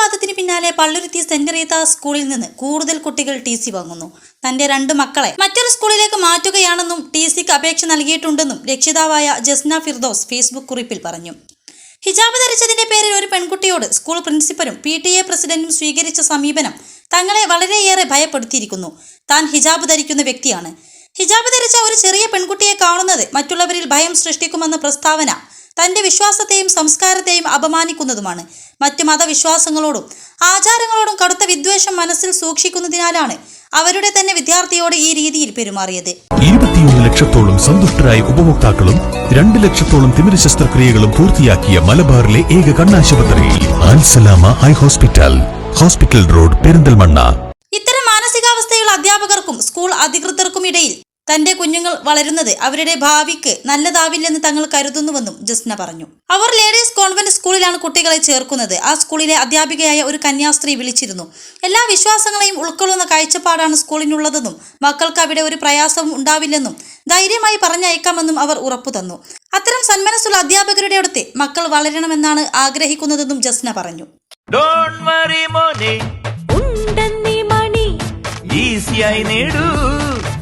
യുക്തിവാദത്തിന് പിന്നാലെ പള്ളുരുത്തി സെന്റ് റീത്ത സ്കൂളിൽ നിന്ന് കൂടുതൽ കുട്ടികൾ ടി സി വാങ്ങുന്നു. തന്റെ രണ്ട് മക്കളെ മറ്റൊരു സ്കൂളിലേക്ക് മാറ്റുകയാണെന്നും ടി സിക്ക് അപേക്ഷ നൽകിയിട്ടുണ്ടെന്നും രക്ഷിതാവായ ജസ്ന ഫിർദോസ് ഫേസ്ബുക്ക് കുറിപ്പിൽ പറഞ്ഞു. ഹിജാബ് ധരിച്ചതിന്റെ പേരിൽ ഒരു പെൺകുട്ടിയോട് സ്കൂൾ പ്രിൻസിപ്പലും പി ടി എ പ്രസിഡന്റും സ്വീകരിച്ച സമീപനം തങ്ങളെ വളരെയേറെ ഭയപ്പെടുത്തിയിരിക്കുന്നു. താൻ ഹിജാബ് ധരിക്കുന്ന വ്യക്തിയാണ്. ഹിജാബ് ധരിച്ച ഒരു ചെറിയ പെൺകുട്ടിയെ കാണുന്നത് മറ്റുള്ളവരിൽ ഭയം സൃഷ്ടിക്കുമെന്ന പ്രസ്താവന തന്റെ വിശ്വാസത്തെയും സംസ്കാരത്തെയും അപമാനിക്കുന്നതുമാണ്. മറ്റു മതവിശ്വാസങ്ങളോടും ആചാരങ്ങളോടും കടുത്ത വിദ്വേഷം മനസ്സിൽ സൂക്ഷിക്കുന്നതിനാലാണ് അവരുടെ തന്നെ വിദ്യാർത്ഥിയോട് ഈ രീതിയിൽ പെരുമാറിയത്. ഇരുപത്തിയൊന്ന് ലക്ഷത്തോളം സന്തുഷ്ടരായ ഉപഭോക്താക്കളും രണ്ട് ലക്ഷത്തോളം തിമിര ശസ്ത്രക്രിയകളും പൂർത്തിയാക്കിയ മലബാറിലെ ഏക കണ്ണാശുപത്രി Alsalama high hospital hospital road Perinthalmanna. ഇത്തരം മാനസികാവസ്ഥയുള്ള അധ്യാപകർക്കും സ്കൂൾ അധികൃതർക്കും ഇടയിൽ തന്റെ കുഞ്ഞുങ്ങൾ വളരുന്നത് അവരുടെ ഭാവിക്ക് നല്ലതാവില്ലെന്ന് തങ്ങൾ കരുതുന്നുവെന്നും ജസ്ന പറഞ്ഞു. അവർ ലേഡീസ് കോൺവെന്റ് സ്കൂളിലാണ് കുട്ടികളെ ചേർക്കുന്നത്. ആ സ്കൂളിലെ അധ്യാപികയായ ഒരു കന്യാസ്ത്രീ വിളിച്ചിരുന്നു. എല്ലാ വിശ്വാസങ്ങളെയും ഉൾക്കൊള്ളുന്ന കാഴ്ചപ്പാടാണ് സ്കൂളിനുള്ളതെന്നും മക്കൾക്ക് അവിടെ ഒരു പ്രയാസവും ഉണ്ടാവില്ലെന്നും ധൈര്യമായി പറഞ്ഞയക്കാമെന്നും അവർ ഉറപ്പു തന്നു. അത്തരം സന്മനസ്സുള്ള അധ്യാപകരുടെ അടുത്ത് മക്കൾ വളരണമെന്നാണ് ആഗ്രഹിക്കുന്നതെന്നും ജസ്ന പറഞ്ഞു. ഈസിയായി നേടൂ.